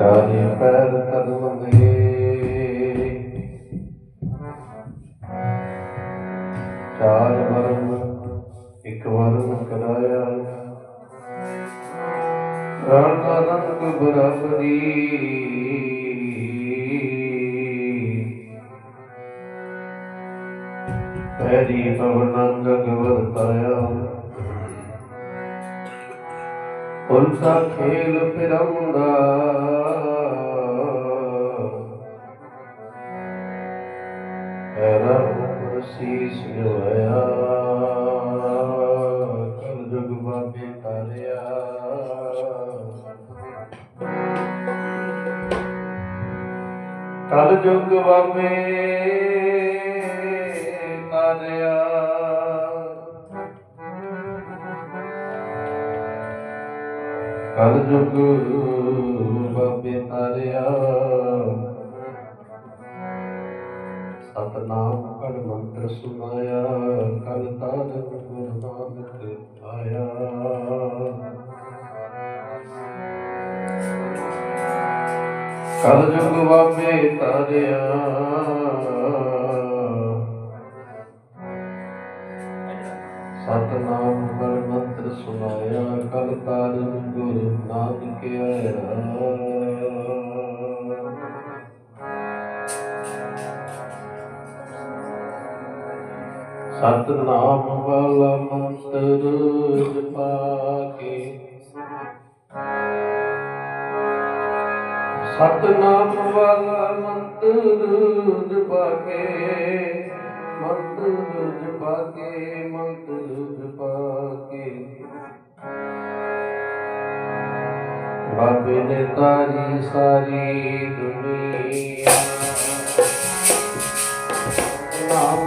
ਚਾਰੇ ਪੈਰ ਧਰਮ ਚਾਰ ਵਰਮ ਇੱਕ ਵਰਮ ਕਰਾਇਆ। ਰਣ ਦਾ। ਰੰਗ ਬਰਾਬਰੀ ਪੈਰੀ ਪਵਨ ਗਗ ਵਰਤਾਇਆ ਉਲਟਾ ਖੇਲ ਫਿਰੰਦਾ ਸੀਸ ਨਿਵਾਇਆ ਕਲ ਜੁਗ ਬਾਬੇ ਤਾਰਿਆ। ਕਲ ਜੁਗ ਬਾਬੇ ਤਾਰਿਆ। ਕਲ ਜੁਗ ਸਤਨਾਮ ਕੜ ਮੰਤਰ ਸੁਨਾਇਆ ਕਲ ਤਾਰ ਗੁਰ ਨਾਨਕ ਆਇਆ ਕਲ ਜੁਗ ਬਾਬੇ ਤਾਰਿਆ। ਸਤਨਾਮ ਕੜ ਮੰਤਰ ਸੁਨਾਇਆ ਕਲ ਤਾਰ ਗੁਰ ਨਾਨਕ ਆਇਆ। ਸਤਨਾਮ ਵਾਲਾ ਮੰਤਰ ਜਪਾ ਕੇ ਸਤਨਾਮ ਵਾਲਾ ਮੰਤਰ ਜਪਾ ਕੇ ਮੰਤਰ ਜਪਾ ਕੇ ਮੰਤਰ ਜਪਾ ਕੇ ਬਾਬੇ ਨੇ ਤਾਰੀ ਸਾਰੀ ਦੁਨੀਆ ਨਾਮ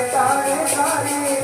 ਕੇ ਬਾਬੇ